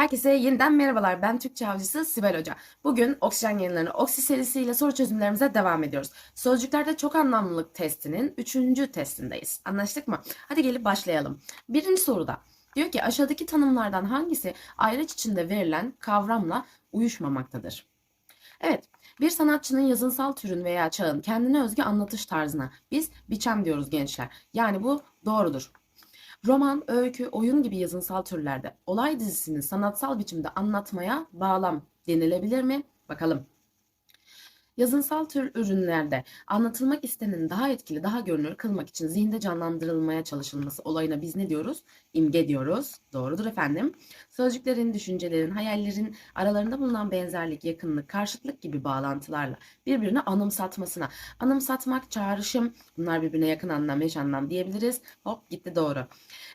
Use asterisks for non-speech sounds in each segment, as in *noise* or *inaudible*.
Herkese yeniden merhabalar. Ben Türkçe avcısı Sibel Hoca. Bugün oksijen yayınlarını Oksi serisiyle soru çözümlerimize devam ediyoruz. Sözcüklerde çok anlamlılık testinin 3. testindeyiz. Anlaştık mı? Hadi gelip başlayalım. Birinci soruda diyor ki aşağıdaki tanımlardan hangisi ayraç içinde verilen kavramla uyuşmamaktadır? Evet, bir sanatçının yazınsal türün veya çağın kendine özgü anlatış tarzına biz biçem diyoruz gençler. Yani bu doğrudur. Roman, öykü, oyun gibi yazınsal türlerde olay dizisini sanatsal biçimde anlatmaya bağlam denilebilir mi? Bakalım. Yazınsal tür ürünlerde anlatılmak istenenin daha etkili, daha görünür kılmak için zihinde canlandırılmaya çalışılması olayına biz ne diyoruz? İmge diyoruz. Doğrudur efendim. Sözcüklerin, düşüncelerin, hayallerin aralarında bulunan benzerlik, yakınlık, karşıtlık gibi bağlantılarla birbirine anımsatmasına. Anımsatmak, çağrışım, bunlar birbirine yakın anlam, eş anlam diyebiliriz. Hop gitti doğru.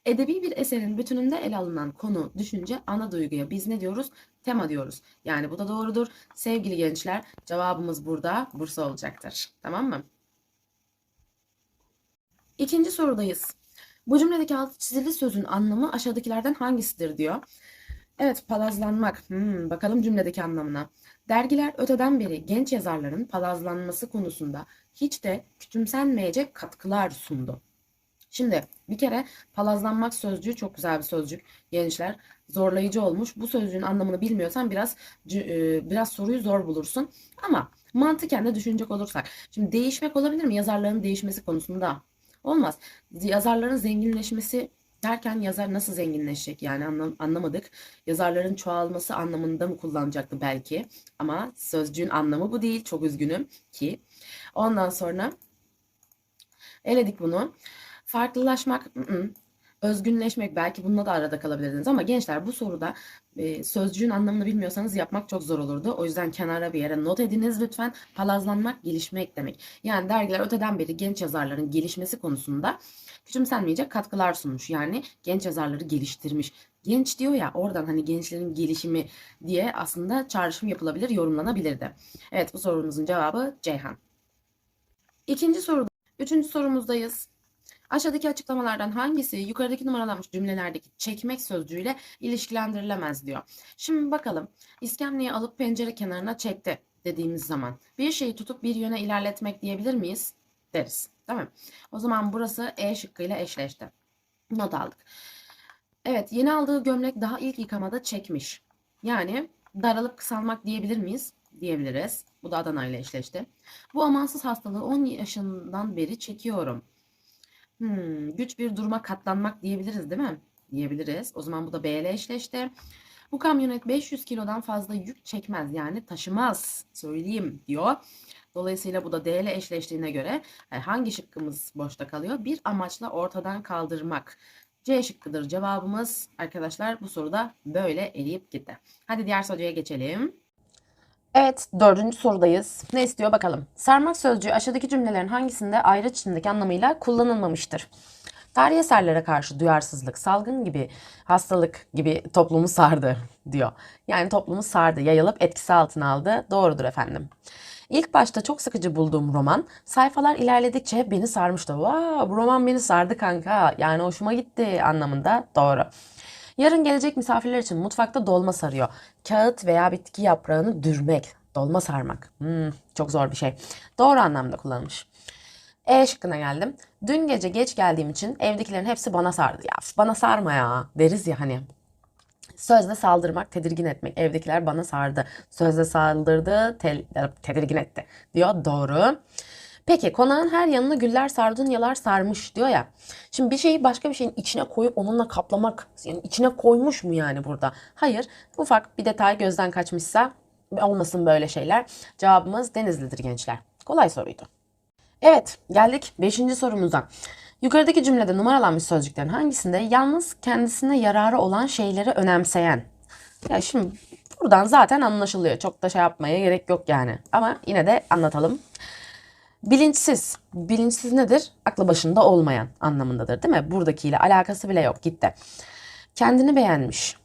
Edebi bir eserin bütününde ele alınan konu, düşünce, ana duyguya biz ne diyoruz? Tema diyoruz. Yani bu da doğrudur. Sevgili gençler, cevabımız burada Bursa olacaktır. Tamam mı? İkinci sorudayız. Bu cümledeki altı çizili sözün anlamı aşağıdakilerden hangisidir diyor. Evet, palazlanmak. Hmm, bakalım cümledeki anlamına. Dergiler öteden beri genç yazarların palazlanması konusunda hiç de küçümsenmeyecek katkılar sundu. Şimdi bir kere palazlanmak sözcüğü çok güzel bir sözcük gençler. Zorlayıcı olmuş. Bu sözcüğün anlamını bilmiyorsan biraz e, biraz soruyu zor bulursun. Ama mantıken de düşünecek olursak. Şimdi değişmek olabilir mi? Yazarların değişmesi konusunda. Olmaz. Yazarların zenginleşmesi derken yazar nasıl zenginleşecek yani anlam- anlamadık. Yazarların çoğalması anlamında mı kullanacaktı belki. Ama sözcüğün anlamı bu değil. Çok üzgünüm ki. Ondan sonra eledik bunu. Farklılaşmak, ı-ı. özgünleşmek belki bununla da arada kalabilirdiniz ama gençler bu soruda e, sözcüğün anlamını bilmiyorsanız yapmak çok zor olurdu. O yüzden kenara bir yere not ediniz lütfen. Palazlanmak, gelişmek demek. Yani dergiler öteden beri genç yazarların gelişmesi konusunda küçümsenmeyecek katkılar sunmuş. Yani genç yazarları geliştirmiş. Genç diyor ya oradan hani gençlerin gelişimi diye aslında çağrışım yapılabilir, yorumlanabilirdi. Evet bu sorumuzun cevabı Ceyhan. İkinci soruda, üçüncü sorumuzdayız. Aşağıdaki açıklamalardan hangisi yukarıdaki numaralanmış cümlelerdeki çekmek sözcüğüyle ilişkilendirilemez diyor. Şimdi bakalım. İskemleyi alıp pencere kenarına çekti dediğimiz zaman bir şeyi tutup bir yöne ilerletmek diyebilir miyiz? Deriz. Değil mi? O zaman burası E şıkkıyla eşleşti. Not aldık. Evet, yeni aldığı gömlek daha ilk yıkamada çekmiş. Yani daralıp kısalmak diyebilir miyiz? Diyebiliriz. Bu da Adana ile eşleşti. Bu amansız hastalığı 10 yaşından beri çekiyorum. Hmm, güç bir duruma katlanmak diyebiliriz değil mi? Diyebiliriz. O zaman bu da B ile eşleşti. Bu kamyonet 500 kilodan fazla yük çekmez yani taşımaz söyleyeyim diyor. Dolayısıyla bu da D ile eşleştiğine göre e, hangi şıkkımız boşta kalıyor? Bir amaçla ortadan kaldırmak. C şıkkıdır cevabımız. Arkadaşlar bu soruda böyle eriyip gitti. Hadi diğer soruya geçelim. Evet, dördüncü sorudayız. Ne istiyor bakalım. Sarmak sözcüğü aşağıdaki cümlelerin hangisinde ayrıç içindeki anlamıyla kullanılmamıştır? Tarihi eserlere karşı duyarsızlık, salgın gibi hastalık gibi toplumu sardı diyor. Yani toplumu sardı, yayılıp etkisi altına aldı. Doğrudur efendim. İlk başta çok sıkıcı bulduğum roman sayfalar ilerledikçe beni sarmıştı. Vaa bu roman beni sardı kanka. Yani hoşuma gitti anlamında doğru. Yarın gelecek misafirler için mutfakta dolma sarıyor. Kağıt veya bitki yaprağını dürmek, dolma sarmak. Hmm, çok zor bir şey. Doğru anlamda kullanılmış. E şıkkına geldim. Dün gece geç geldiğim için evdekilerin hepsi bana sardı. Ya bana sarma ya deriz ya hani. Sözde saldırmak, tedirgin etmek. Evdekiler bana sardı. Sözde saldırdı, tel, tedirgin etti diyor. Doğru. Peki konağın her yanını güller sardunyalar sarmış diyor ya. Şimdi bir şeyi başka bir şeyin içine koyup onunla kaplamak. Yani içine koymuş mu yani burada? Hayır. Ufak bir detay gözden kaçmışsa olmasın böyle şeyler. Cevabımız Denizli'dir gençler. Kolay soruydu. Evet geldik 5. sorumuza. Yukarıdaki cümlede numaralanmış sözcüklerin hangisinde yalnız kendisine yararı olan şeyleri önemseyen? Ya şimdi buradan zaten anlaşılıyor. Çok da şey yapmaya gerek yok yani. Ama yine de anlatalım. Bilinçsiz. Bilinçsiz nedir? Aklı başında olmayan anlamındadır değil mi? Buradakiyle alakası bile yok gitti. Kendini beğenmiş.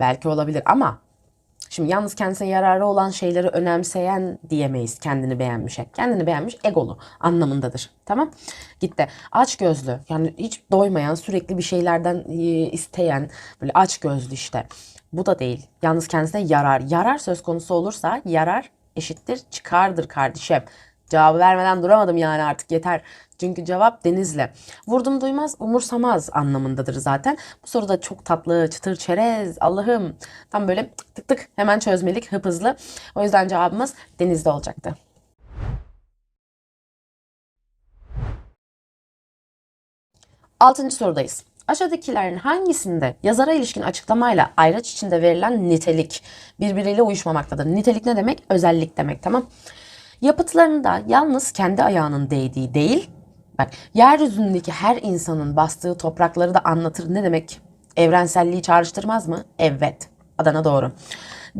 Belki olabilir ama Şimdi yalnız kendisine yararı olan şeyleri önemseyen diyemeyiz kendini beğenmişe. Kendini beğenmiş egolu anlamındadır. Tamam? Gitti. Aç gözlü yani hiç doymayan sürekli bir şeylerden e, isteyen böyle aç gözlü işte. Bu da değil. Yalnız kendisine yarar. Yarar söz konusu olursa yarar eşittir çıkardır kardeşim. Cevabı vermeden duramadım yani artık yeter. Çünkü cevap denizle. Vurdum duymaz, umursamaz anlamındadır zaten. Bu soru da çok tatlı, çıtır çerez, Allah'ım. Tam böyle tık tık hemen çözmelik, hıp hızlı. O yüzden cevabımız denizde olacaktı. Altıncı sorudayız. Aşağıdakilerin hangisinde yazara ilişkin açıklamayla ayraç içinde verilen nitelik birbiriyle uyuşmamaktadır? Nitelik ne demek? Özellik demek tamam. Yapıtlarında yalnız kendi ayağının değdiği değil, bak yeryüzündeki her insanın bastığı toprakları da anlatır. Ne demek? Evrenselliği çağrıştırmaz mı? Evet. Adana doğru.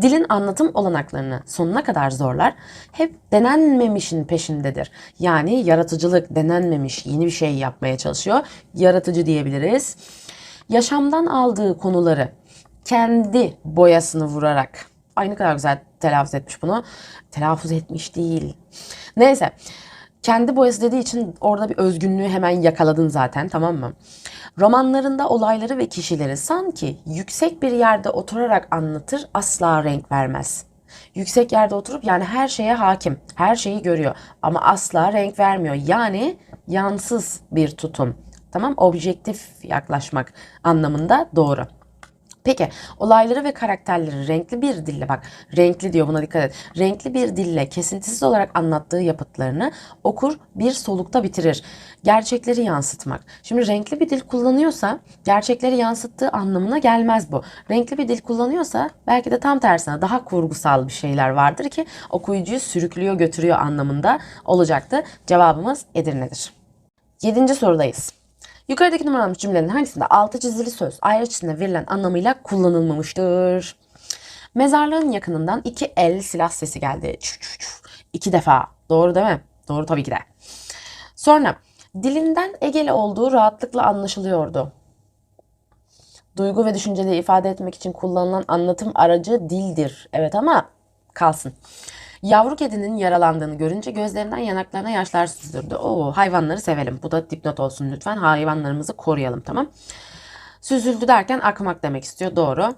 Dilin anlatım olanaklarını sonuna kadar zorlar. Hep denenmemişin peşindedir. Yani yaratıcılık denenmemiş yeni bir şey yapmaya çalışıyor. Yaratıcı diyebiliriz. Yaşamdan aldığı konuları kendi boyasını vurarak Ay ne kadar güzel telaffuz etmiş bunu. Telaffuz etmiş değil. Neyse. Kendi boyası dediği için orada bir özgünlüğü hemen yakaladın zaten tamam mı? Romanlarında olayları ve kişileri sanki yüksek bir yerde oturarak anlatır asla renk vermez. Yüksek yerde oturup yani her şeye hakim, her şeyi görüyor ama asla renk vermiyor. Yani yansız bir tutum. Tamam objektif yaklaşmak anlamında doğru. Peki olayları ve karakterleri renkli bir dille bak renkli diyor buna dikkat et. Renkli bir dille kesintisiz olarak anlattığı yapıtlarını okur bir solukta bitirir. Gerçekleri yansıtmak. Şimdi renkli bir dil kullanıyorsa gerçekleri yansıttığı anlamına gelmez bu. Renkli bir dil kullanıyorsa belki de tam tersine daha kurgusal bir şeyler vardır ki okuyucuyu sürüklüyor götürüyor anlamında olacaktı. Cevabımız Edirne'dir. Yedinci sorudayız. Yukarıdaki numaralanmış cümlenin hangisinde altı çizili söz ayrı içinde verilen anlamıyla kullanılmamıştır? Mezarlığın yakınından iki el silah sesi geldi. Çuf çuf çuf. İki defa. Doğru değil mi? Doğru tabii ki de. Sonra dilinden Egeli olduğu rahatlıkla anlaşılıyordu. Duygu ve düşünceleri ifade etmek için kullanılan anlatım aracı dildir. Evet ama kalsın. Yavru kedinin yaralandığını görünce gözlerinden yanaklarına yaşlar süzüldü. Oo hayvanları sevelim. Bu da dipnot olsun lütfen. Hayvanlarımızı koruyalım tamam. Süzüldü derken akmak demek istiyor. Doğru.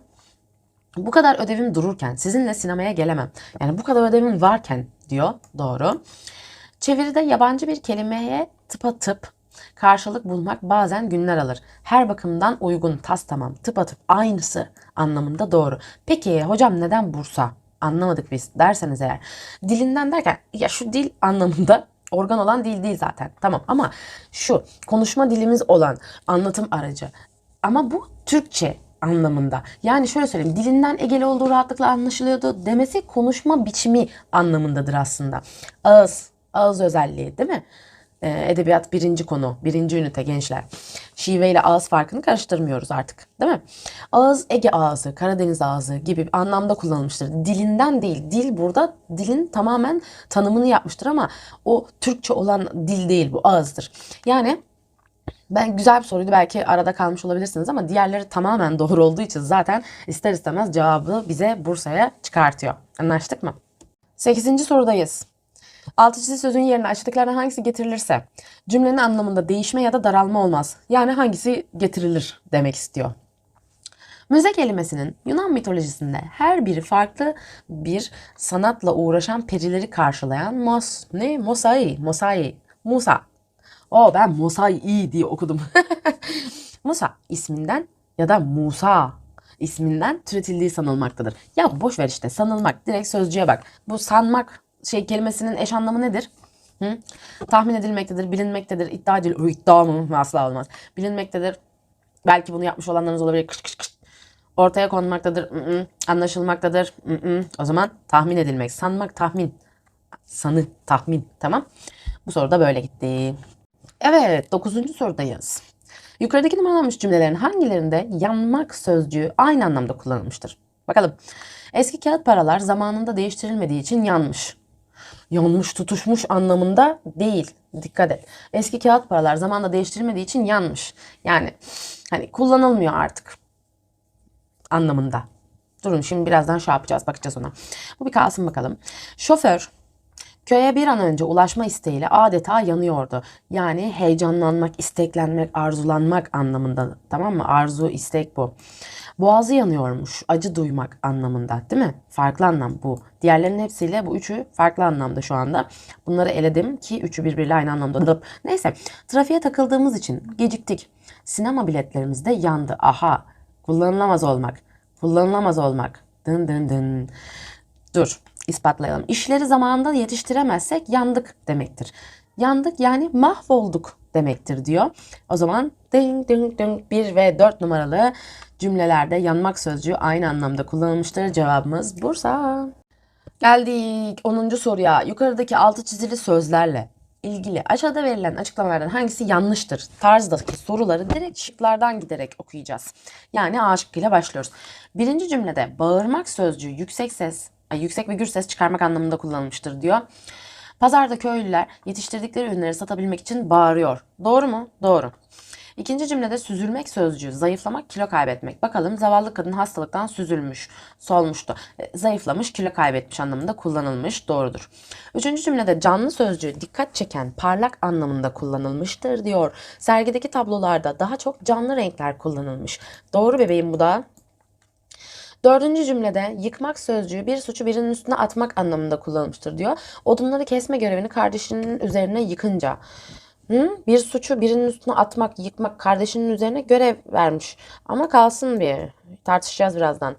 Bu kadar ödevim dururken sizinle sinemaya gelemem. Yani bu kadar ödevim varken diyor. Doğru. Çeviride yabancı bir kelimeye tıpatıp karşılık bulmak bazen günler alır. Her bakımdan uygun, tas tamam, tıpatıp aynısı anlamında doğru. Peki hocam neden Bursa? Anlamadık biz derseniz eğer. Dilinden derken ya şu dil anlamında organ olan dil değil zaten. Tamam ama şu konuşma dilimiz olan anlatım aracı. Ama bu Türkçe anlamında. Yani şöyle söyleyeyim dilinden egeli olduğu rahatlıkla anlaşılıyordu demesi konuşma biçimi anlamındadır aslında. Ağız, ağız özelliği değil mi? Ee, edebiyat birinci konu, birinci ünite gençler. Şive ile ağız farkını karıştırmıyoruz artık değil mi? Ağız Ege ağzı, Karadeniz ağzı gibi bir anlamda kullanılmıştır. Dilinden değil, dil burada dilin tamamen tanımını yapmıştır ama o Türkçe olan dil değil bu ağızdır. Yani ben güzel bir soruydu belki arada kalmış olabilirsiniz ama diğerleri tamamen doğru olduğu için zaten ister istemez cevabı bize Bursa'ya çıkartıyor. Anlaştık mı? Sekizinci sorudayız. Altı çizili sözün yerine aşağıdakilerden hangisi getirilirse cümlenin anlamında değişme ya da daralma olmaz. Yani hangisi getirilir demek istiyor. Müze kelimesinin Yunan mitolojisinde her biri farklı bir sanatla uğraşan perileri karşılayan Mos, ne? Mosai, Mosai, Musa. O ben Mosai diye okudum. *laughs* Musa isminden ya da Musa isminden türetildiği sanılmaktadır. Ya boş ver işte sanılmak direkt sözcüğe bak. Bu sanmak şey kelimesinin eş anlamı nedir? Hı? Tahmin edilmektedir, bilinmektedir, iddia edilir. O iddia mı? Asla olmaz. Bilinmektedir. Belki bunu yapmış olanlarınız olabilir. Kış kış kış. Ortaya konmaktadır. Mm-mm. Anlaşılmaktadır. Mm-mm. O zaman tahmin edilmek. Sanmak, tahmin. Sanı, tahmin. Tamam. Bu soru da böyle gitti. Evet, dokuzuncu sorudayız. Yukarıdaki numaralanmış cümlelerin hangilerinde yanmak sözcüğü aynı anlamda kullanılmıştır? Bakalım. Eski kağıt paralar zamanında değiştirilmediği için yanmış. Yanmış, tutuşmuş anlamında değil. Dikkat et. Eski kağıt paralar zamanında değiştirilmediği için yanmış. Yani hani kullanılmıyor artık anlamında. Durun şimdi birazdan şey yapacağız bakacağız ona. Bu bir kalsın bakalım. Şoför köye bir an önce ulaşma isteğiyle adeta yanıyordu. Yani heyecanlanmak, isteklenmek, arzulanmak anlamında tamam mı? Arzu, istek bu. Boğazı yanıyormuş, acı duymak anlamında değil mi? Farklı anlam bu. Diğerlerinin hepsiyle bu üçü farklı anlamda şu anda. Bunları eledim ki üçü birbiriyle aynı anlamda. *laughs* Neyse trafiğe takıldığımız için geciktik. Sinema biletlerimiz de yandı. Aha kullanılamaz olmak. Kullanılamaz olmak. Dın dın dın. Dur ispatlayalım. İşleri zamanında yetiştiremezsek yandık demektir. Yandık yani mahvolduk demektir diyor. O zaman ding ding ding 1 ve 4 numaralı cümlelerde yanmak sözcüğü aynı anlamda kullanılmıştır. Cevabımız Bursa. Geldik 10. soruya. Yukarıdaki altı çizili sözlerle ilgili aşağıda verilen açıklamalardan hangisi yanlıştır? Tarzdaki soruları direkt şıklardan giderek okuyacağız. Yani A şıkkıyla başlıyoruz. Birinci cümlede bağırmak sözcüğü yüksek ses, yüksek ve gür ses çıkarmak anlamında kullanılmıştır diyor. Pazarda köylüler yetiştirdikleri ürünleri satabilmek için bağırıyor. Doğru mu? Doğru. İkinci cümlede süzülmek sözcüğü zayıflamak, kilo kaybetmek. Bakalım zavallı kadın hastalıktan süzülmüş, solmuştu. E, Zayıflamış, kilo kaybetmiş anlamında kullanılmış. Doğrudur. Üçüncü cümlede canlı sözcüğü dikkat çeken, parlak anlamında kullanılmıştır diyor. Sergideki tablolarda daha çok canlı renkler kullanılmış. Doğru bebeğim bu da. Dördüncü cümlede yıkmak sözcüğü bir suçu birinin üstüne atmak anlamında kullanılmıştır diyor. Odunları kesme görevini kardeşinin üzerine yıkınca. Hı? Bir suçu birinin üstüne atmak, yıkmak kardeşinin üzerine görev vermiş. Ama kalsın bir. Tartışacağız birazdan.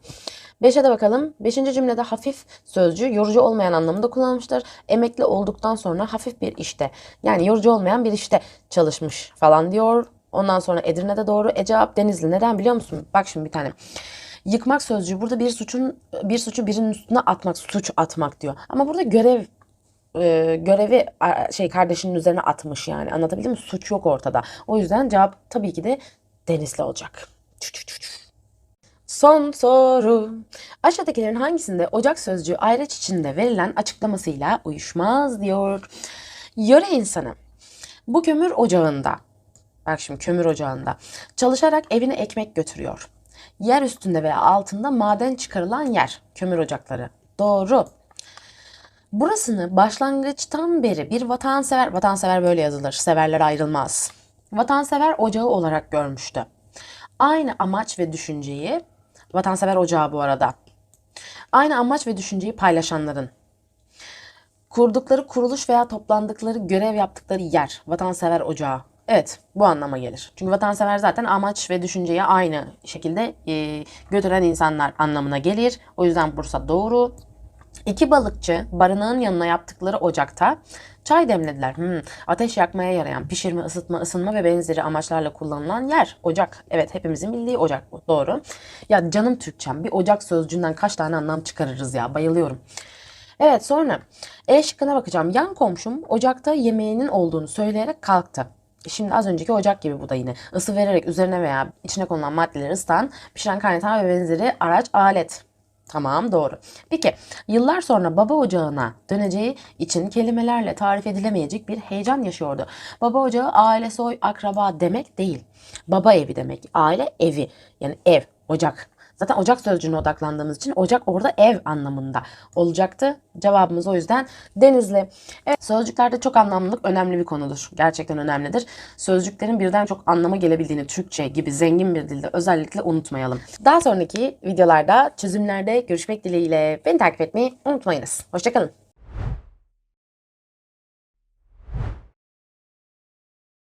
Beşe de bakalım. Beşinci cümlede hafif sözcüğü yorucu olmayan anlamında kullanılmıştır. Emekli olduktan sonra hafif bir işte. Yani yorucu olmayan bir işte çalışmış falan diyor. Ondan sonra Edirne'de doğru. E cevap Denizli. Neden biliyor musun? Bak şimdi bir tane. Yıkmak sözcüğü burada bir suçun bir suçu birinin üstüne atmak, suç atmak diyor. Ama burada görev e, görevi şey kardeşinin üzerine atmış yani. Anlatabildim mi? Suç yok ortada. O yüzden cevap tabii ki de Denizli olacak. Son soru. Aşağıdakilerin hangisinde ocak sözcüğü ayraç içinde verilen açıklamasıyla uyuşmaz diyor. Yöre insanı bu kömür ocağında, bak şimdi kömür ocağında çalışarak evine ekmek götürüyor. Yer üstünde veya altında maden çıkarılan yer, kömür ocakları. Doğru. Burasını başlangıçtan beri bir vatansever, vatansever böyle yazılır, severler ayrılmaz. Vatansever ocağı olarak görmüştü. Aynı amaç ve düşünceyi, vatansever ocağı bu arada. Aynı amaç ve düşünceyi paylaşanların. Kurdukları kuruluş veya toplandıkları görev yaptıkları yer, vatansever ocağı. Evet, bu anlama gelir. Çünkü vatansever zaten amaç ve düşünceyi aynı şekilde e, götüren insanlar anlamına gelir. O yüzden Bursa doğru. İki balıkçı barınağın yanına yaptıkları ocakta çay demlediler. Hmm, ateş yakmaya yarayan, pişirme, ısıtma, ısınma ve benzeri amaçlarla kullanılan yer. Ocak. Evet hepimizin bildiği ocak bu. Doğru. Ya canım Türkçem bir ocak sözcüğünden kaç tane anlam çıkarırız ya. Bayılıyorum. Evet sonra E şıkkına bakacağım. Yan komşum ocakta yemeğinin olduğunu söyleyerek kalktı. Şimdi az önceki ocak gibi bu da yine. Isı vererek üzerine veya içine konulan maddeleri ısıtan, pişiren, kaynatan ve benzeri araç, alet. Tamam doğru. Peki yıllar sonra baba ocağına döneceği için kelimelerle tarif edilemeyecek bir heyecan yaşıyordu. Baba ocağı aile soy akraba demek değil. Baba evi demek. Aile evi yani ev ocak. Zaten ocak sözcüğüne odaklandığımız için ocak orada ev anlamında olacaktı. Cevabımız o yüzden Denizli. Evet sözcüklerde çok anlamlılık önemli bir konudur. Gerçekten önemlidir. Sözcüklerin birden çok anlama gelebildiğini Türkçe gibi zengin bir dilde özellikle unutmayalım. Daha sonraki videolarda çözümlerde görüşmek dileğiyle beni takip etmeyi unutmayınız. Hoşçakalın.